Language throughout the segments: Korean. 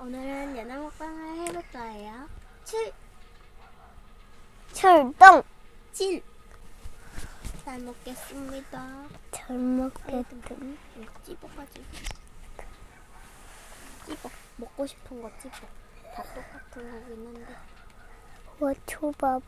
오늘은 연어 먹방을 해볼 거예요. 출, 출동! 진! 잘 먹겠습니다. 잘 먹겠다. 찝어가지고. 찝어. 먹고 싶은 거 찝어. 다 똑같은 거긴 한데. 와, 초밥.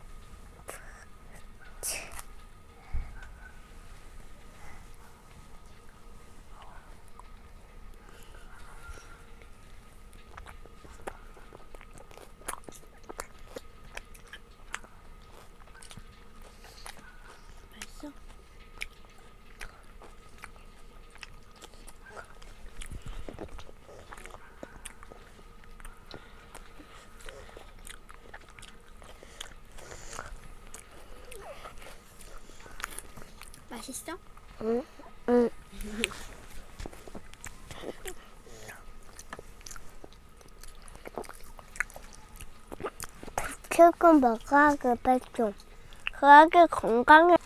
맛있어? 맛있어? 응, 응. 최근 먹어야게 뺐죠. 그러게 건강해.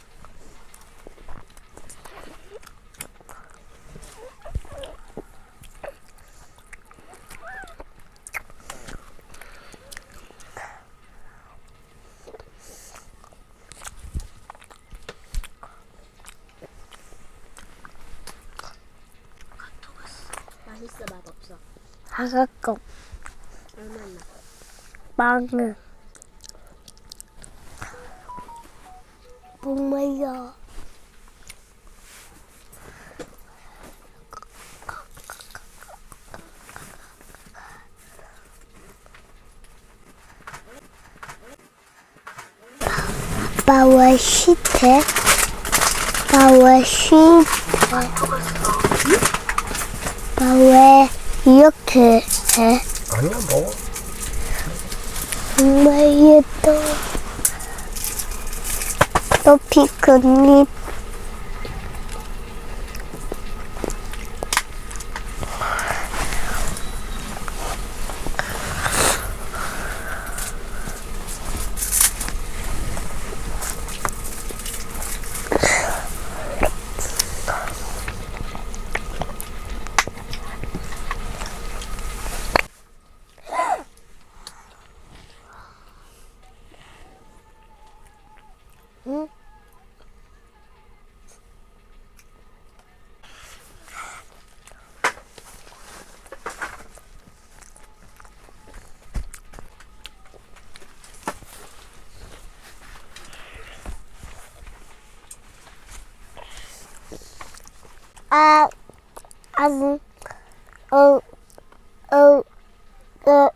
맛있어, 맛없어? 얼마나? 빵은 목말려. 아빠 왜 시대? 아빠 왜 이렇게 해? 아니야 먹어 정말 예뻐. 또 피크닉. 응? 아, 아, 어, 어, 어.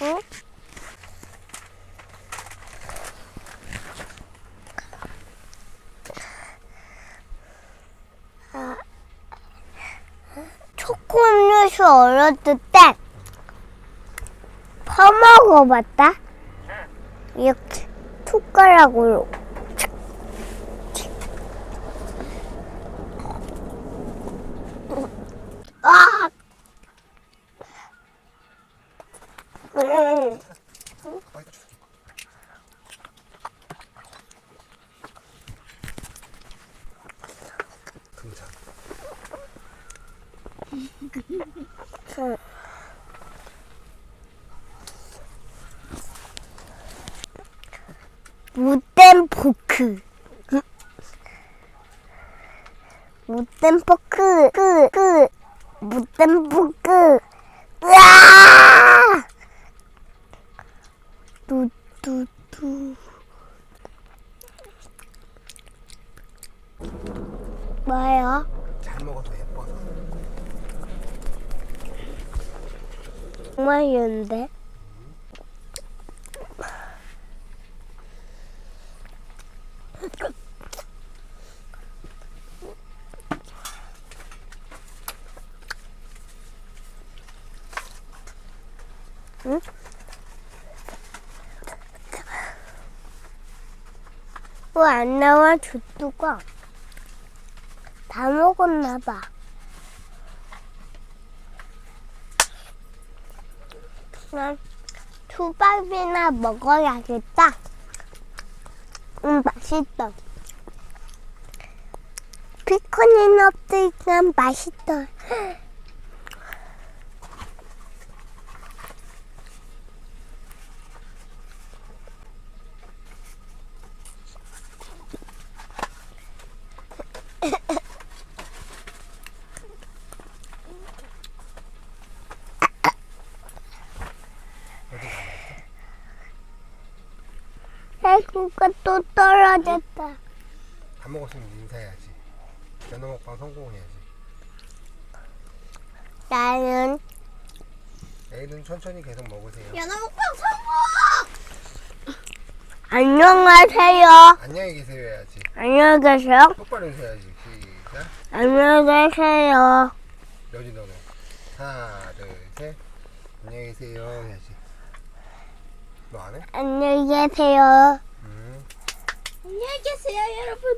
응? 아, 초코 음료수 어렸을 때 퍼먹어봤다? 이렇게 숟가락으로 아! 음. 등산 못된 포크. 못된 포크. 그, 그, 못된 포크. 으아! 뚜, 뚜, 뚜. 뭐예요? 잘 먹어도 예뻐서 정말 이런데? 응? 왜 안 나와 주뚜가? 다 먹었나 봐. 그냥 초밥이나 먹어야겠다. 음, 맛있다. 피코닌 없으니까 맛있다. 아이고가 또 떨어졌다. 다 먹었으면 인사해야지. 연어 먹방 성공해야지. 나는 내일은 천천히 계속 먹으세요. 연어 먹방 성공! 안녕하세요. 안녕히 계세요 해야지. 안녕히 계세요. 똑바로 인사해야지. 계세요. 여지 너는. 하나, 둘, 셋. 안녕히 계세요 해야지. 너 안 해? 안녕히 계세요. 음. 안녕히 계세요, 여러분.